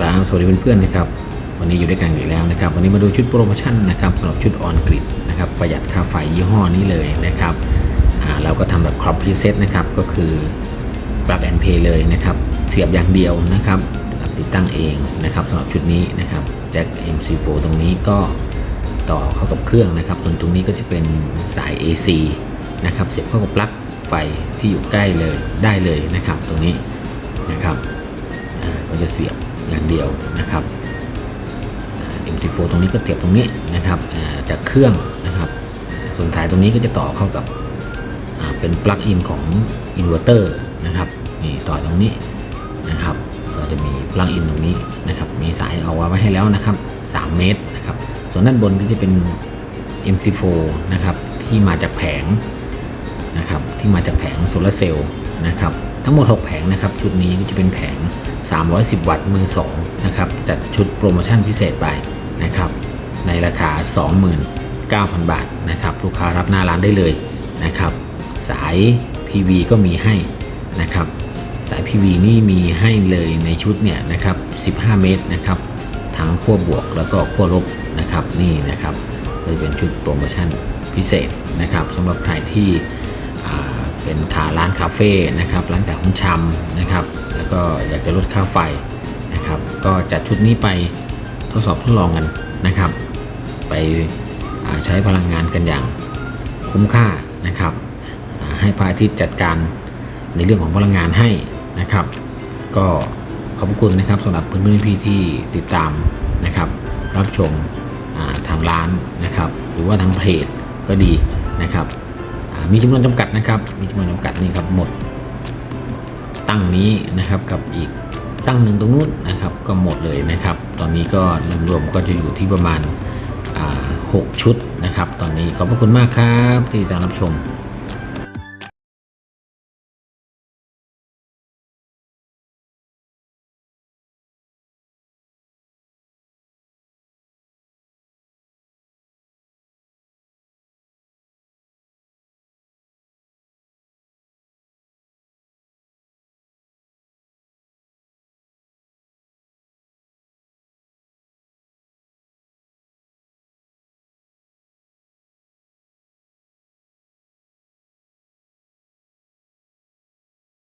ครับสวัสดีเพื่อนๆนะครับวันนี้อยู่ด้วยกันอีกแล้วนะครับวันนี้มาดูชุดโปรโมชั่นนะครับสำหรับชุดออนกริดนะครับประหยัดค่าไฟยี่ห้อนี้เลยนะครับเราก็ทำแบบครอปพรีเซตนะครับก็คือ plug and play เลยนะครับเสียบอย่างเดียวนะครับติดตั้งเองนะครับสำหรับชุดนี้นะครับแจ็ค MC4 ตรงนี้ก็ต่อเข้ากับเครื่องนะครับ ส่วนตรงนี้ก็จะเป็นสาย AC นะครับเสียบเข้ากับปลั๊กไฟที่อยู่ใกล้เลยได้เลยนะครับ ตรงนี้นะครับก็จะเสียบ อย่างเดียวนะครับ MC4 ตรงนี้ก็เสียบตรงนี้นะครับจากเครื่องนะครับ ส่วนสายตรงนี้ก็จะต่อเข้ากับเป็นปลั๊กอินของอินเวอร์เตอร์นะครับนี่ต่อตรงนี้นะครับ ก็จะมีปลั๊กอินตรงนี้นะครับ มีสายเอาไว้ให้แล้วนะครับ 3 เมตรนะครับ ส่วนด้านบนก็จะเป็น MC4 นะครับที่มาจากแผงนะครับที่มาจากแผงโซลาเซลล์ นะครับทั้งหมด 6 แผงนะครับชุดนี้ก็จะเป็นแผง 310 วัตต์มือ2นะครับจัดชุดโปรโมชั่นพิเศษไปนะครับในราคา 29,000 บาทนะครับลูกค้ารับหน้าร้านได้เลยนะครับสาย PV ก็มีให้นะครับสาย PV นี่มีให้เลยในชุดเนี่ยนะครับ 15 เมตรนะครับทั้งขั้วบวกแล้วก็ขั้วลบนะครับนี่นะครับจะเป็นชุดโปรโมชั่นพิเศษนะครับสำหรับใครที่ เป็นขาร้านคาเฟ่นะครับร้านขายของชำนะครับ แล้วก็อยากจะลดค่าไฟนะครับ ก็จัดชุดนี้ไปทดสอบทดลองกันนะครับ ไปใช้พลังงานกันอย่างคุ้มค่านะครับให้พระอาทิตย์จัดการในเรื่องของพลังงานให้นะครับ ก็ขอบคุณนะครับสำหรับเพื่อนๆพี่ที่ติดตามนะครับ รับชมทางร้านนะครับ หรือว่าทางเพจก็ดีนะครับ มีจำนวนจำกัดนะครับ มีจำนวนจำกัดนี่ครับหมด ตั้งนี้นะครับกับอีกตั้งหนึ่งตรงนู้นนะครับก็หมดเลยนะครับ ตอนนี้ก็รวมๆก็จะอยู่ที่ประมาณอ่าหกชุดนะครับ ตอนนี้ขอบพระคุณมากครับที่ติดตามรับชม